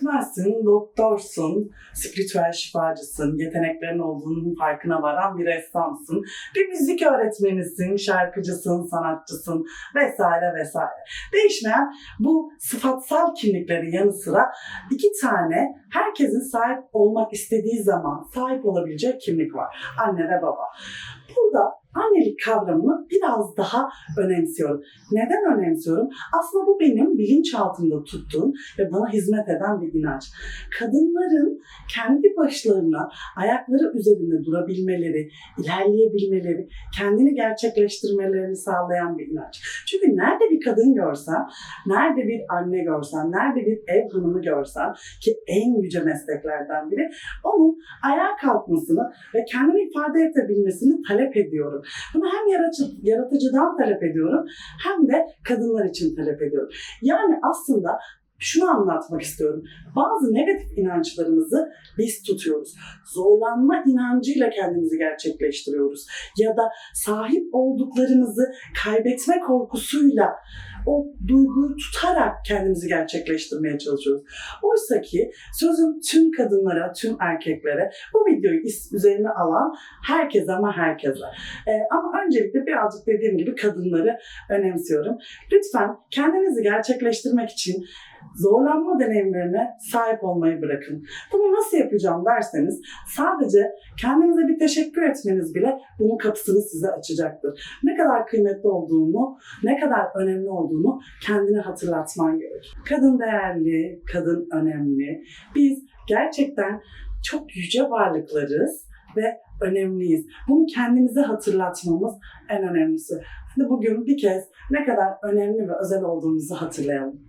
öğretmensin, doktorsun, spiritüel şifacısın, yeteneklerin olduğunun farkına varan bir ressamsın, bir müzik öğretmenisin, şarkıcısın, sanatçısın vesaire vesaire. Değişmeyen bu sıfatsal kimliklerin yanı sıra iki tane herkesin sahip olmak istediği zaman sahip olabileceği kimlik var. Anne ve baba. Burada kavramını biraz daha önemsiyorum. Neden önemsiyorum? Aslında bu benim bilinçaltımda tuttuğum ve bana hizmet eden bir inanç. Kadınların kendi başlarına ayakları üzerinde durabilmeleri, ilerleyebilmeleri, kendini gerçekleştirmelerini sağlayan bir inanç. Çünkü nerede bir kadın görsen, nerede bir anne görsen, nerede bir ev hanımı görsen ki en yüce mesleklerden biri onun ayağa kalkmasını ve kendini ifade edebilmesini talep ediyorum. Bunu yaratıcı, yaratıcıdan talep ediyorum hem de kadınlar için talep ediyorum. Yani aslında şunu anlatmak istiyorum. Bazı negatif inançlarımızı biz tutuyoruz. Zorlanma inancıyla kendimizi gerçekleştiriyoruz. Ya da sahip olduklarımızı kaybetme korkusuyla o duyguyu tutarak kendimizi gerçekleştirmeye çalışıyoruz. Oysa ki sözüm tüm kadınlara, tüm erkeklere, bu videoyu üzerine alan herkese ama herkese. Ee, ama öncelikle birazcık dediğim gibi kadınları önemsiyorum. Lütfen kendinizi gerçekleştirmek için zorlanma deneyimlerine sahip olmayı bırakın. Bunu nasıl yapacağım derseniz sadece kendinize bir teşekkür etmeniz bile bunun kapısını size açacaktır. Ne kadar kıymetli olduğunu, ne kadar önemli olduğunu kendine hatırlatman gerek. Kadın değerli, kadın önemli. Biz gerçekten çok yüce varlıklarız ve önemliyiz. Bunu kendimize hatırlatmamız en önemlisi. Hadi bugün bir kez ne kadar önemli ve özel olduğumuzu hatırlayalım.